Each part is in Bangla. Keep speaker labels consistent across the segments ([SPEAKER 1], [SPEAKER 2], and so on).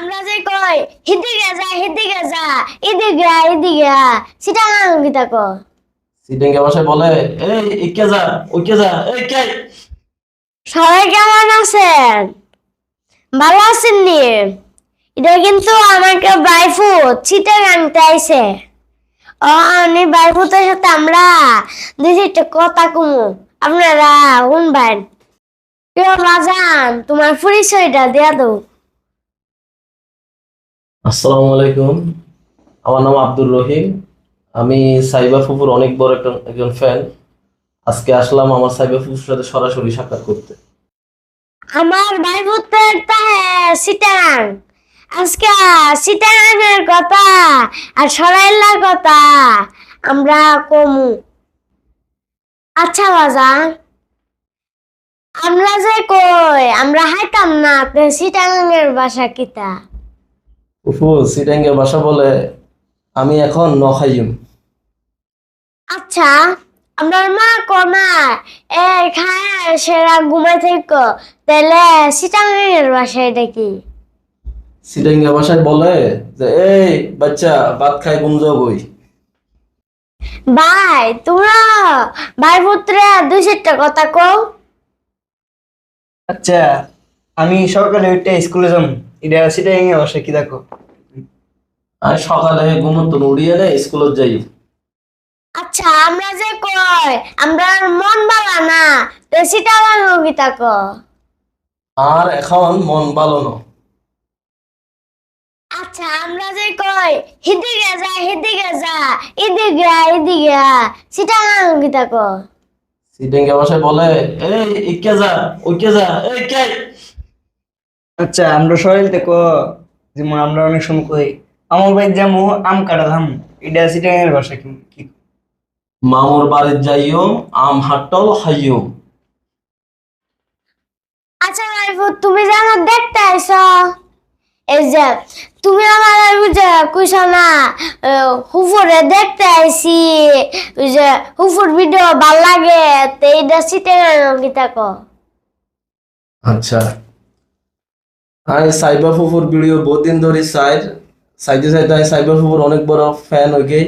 [SPEAKER 1] আমরা যে কই হিদিকে যা হিদিকে যা এদিকে আ, এদিকে আ। সেটা না গীতা কো
[SPEAKER 2] সিটিংকে বাসায় বলে এই ইকে যা ওইকে যা এই কে?
[SPEAKER 1] সবাই কেমন আছেন? ভালো আছেন নি? এটা কিন্তু আমাকে বাইফুট চিটে আনতে আইছে। ও আমি বাইফুটের সাথে আমরা দুই চারটে কথা কমু। আপনারা শুনবেন। কেউ বাজান তোমার পরিচয়টা দেয়া দাও।
[SPEAKER 2] আসসালামু আলাইকুম। আমার নাম আব্দুর রহিম। আমি সাইবা ফুপুর অনেক বড় একটা একজন ফ্যান আজকে আসলাম আমার সাইবা ফুপুর সাথে সরাসরি সাক্ষাৎ করতে।
[SPEAKER 1] আমার বাইফুটের তাহে সিটাং আজকে সিটাঙের কথা আর সরাইলার কথা আমরা কমু। আচ্ছা বাজান আমরা যে কই, আমরা হাইতাম না, তে সিটাঙের বাসা কিতা?
[SPEAKER 2] ফুপু সিটাঙ্গে বাসা বলে আমি এখন নখাইম।
[SPEAKER 1] আচ্ছা আমার মা কমা এ খায় সেরা ঘুমাই থেকে তাহলে সিটাঙের বাসায় দেখি
[SPEAKER 2] সিটাঙ্গে বাসায় বলে যে এই বাচ্চা ভাত খাই ঘুম যাও বই
[SPEAKER 1] ভাই তোমরা ভাই পুত্রে দুই চারটা কথা কও।
[SPEAKER 3] আচ্ছা আমি সকালে উঠে স্কুলে যাম। এটা সেটা এনে বসে কি দেখো?
[SPEAKER 2] আমি সকালে ঘুমন্ত উড়িয়ে নেই স্কুলত যাই।
[SPEAKER 1] আচ্ছা আমরা যে কই? আমরা মন বালা না। তো সেটা গীতা ক
[SPEAKER 2] আর এখন মন ভালো না।
[SPEAKER 1] আচ্ছা আমরা যে কই? হিদিকে যা হিদিকে যা। এদিকে আ, এদিকে আ। সেটা গীতা ক
[SPEAKER 2] সিটাঙ্গে বাসায় বলে এই ইকে যা ওইকে যা এই কে?
[SPEAKER 3] আচ্ছা আমরা সবাই দেখো যেমন আমরা অনেক সময় কই আমার ভাই যেমন আম কাটা ধাম। এটা সেটা এনে বসে কি কি?
[SPEAKER 2] মামুর বাড়ির যাইও আম হাটল হাইও
[SPEAKER 1] আচ্ছা ভাই পুত, তুমি যে আমার দেখতে আইছ এই যে তুমি আমার যে কইছ না আহ, হুফুরে দেখতে আইছি ওই যে হুফুর ভিডিও ভালো লাগে তো এইটা সিটে গীতা ক
[SPEAKER 2] আচ্ছা। আমি সাইবা ফুফুর ভিডিও বহুত দিন ধরে চাই, চাইতে চাইতে আমি সাইবা ফুফুর অনেক বড় ফ্যান গেই।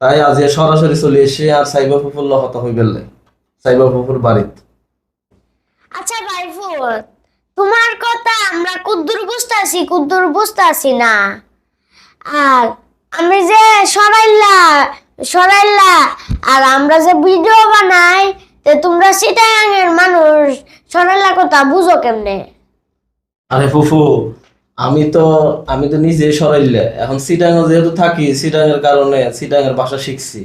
[SPEAKER 2] তাই আজ সরাসরি চলে এসে আর সাইবা ফুফুর লহতা হয়ে গেলে সাইবা ফুফুর বাড়িত।
[SPEAKER 1] আচ্ছা ভাই তোমার কথা আমরা কুদ্দুর বুঝতেছি কুদ্দুর বুঝতেছি না। আর আমি যে সরাইল্লা সরাইল্লা আর আমরা যে ভিডিও বানাই, তে তোমরা সিটাঙের মানুষ সরাইল্লা কথা বুঝো কেমনে?
[SPEAKER 2] আরে ফুফু আমি তো আমি তো নিজে সরাইলে। এখন সিটাঙ্গে যেহেতু থাকি সিটাঙ্গের কারণে সিটাঙ্গের ভাষা শিখছি।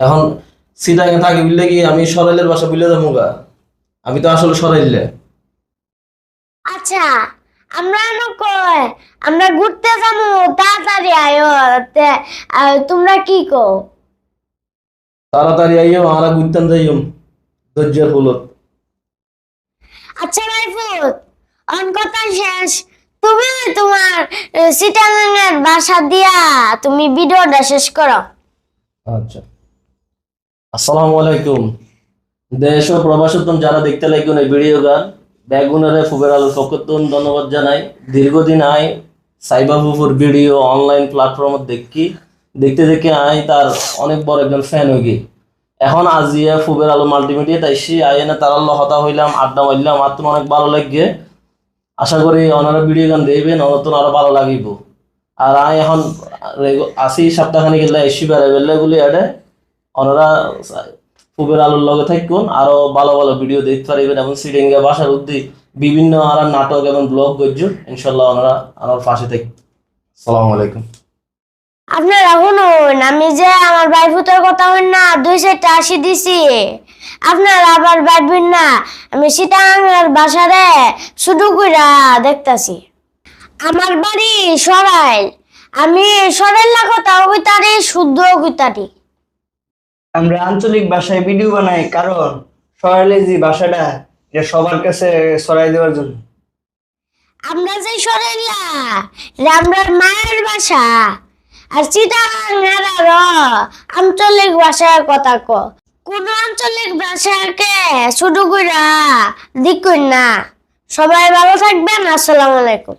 [SPEAKER 2] এখন সিটাঙ্গে থাকি বুঝলে কি আমি সরাইলের ভাষা বুঝলে যাব গা? আমি তো আসলে সরাইলে।
[SPEAKER 1] আচ্ছা আমরা এনো কই? আমরা ঘুরতে যাব তাড়াতাড়ি আয়ো তে আহ, তোমরা কি কো
[SPEAKER 2] তাড়াতাড়ি আইও আমরা ঘুরতেন যাইম ধৈর্যের ফুলত।
[SPEAKER 1] আচ্ছা ভাই ফুট অন কথা শেষ। তুমি তোমার সিটাঙের বাসা দিয়া তুমি ভিডিওটা শেষ করো।
[SPEAKER 2] আচ্ছা। আসসালামু আলাইকুম। দেশ ও প্রবাসোত্তম যারা দেখতে লাগুন এই ভিডিও গান ফুবের আলো ধন্যবাদ জানাই। দীর্ঘদিন আই সাইবা ফুফুর ভিডিও অনলাইন প্ল্যাটফর্মত দেখি, দেখতে দেখে আই তার অনেক বড় একজন ফ্যান হয়ে এখন আজিয়া ফুবের আলো মাল্টিমিডিয়া তাইছি আই না তার হতা হইলাম, আড্ডা মারলাম আর তোমার অনেক ভালো লাগে আশা করি ওনারা ভিডিও গান দেখবেন নতুন আরও ভালো লাগিব। আর আই এখন আসি সপ্তাহখানি গেলে এসি বেড়াই বেলে গুলি এডে ওনারা ফুবের আলোর লগে থাকুন আরও ভালো ভালো ভিডিও দেখতে পারিবেন এবং সিডিঙ্গে বাসার উদ্দি বিভিন্ন আর নাটক এবং ব্লগ গজ্জ ইনশাল্লাহ ওনারা আমার পাশে থাক আসসালামু আলাইকুম।
[SPEAKER 1] আপনারা শুনুন আমি যে আমার ভাই ফুটের কথা হইন না দুই চারটা আসি দিছি। আপনারা আবার বাইবেন না। আমি সিটাঙের বাসারে শুধু কইরা দেখতাছি। আমার বাড়ি সরাইল। আমি সরাইল্লা কথা কইতারি শুদ্ধ কইতারি
[SPEAKER 3] আমরা আঞ্চলিক ভাষায় ভিডিও বানাই কারণ সরাইলে যে ভাষাটা এটা সবার কাছে ছড়াই দেওয়ার জন্য।
[SPEAKER 1] আমরা যে সরাইল্লা এটা আমরা মায়ের বাসা আর আরও আঞ্চলিক ভাষার কথা ক কোন আঞ্চলিক ভাষাকে শুরু করা দিক না। সবাই ভালো থাকবেন আসসালামু আলাইকুম।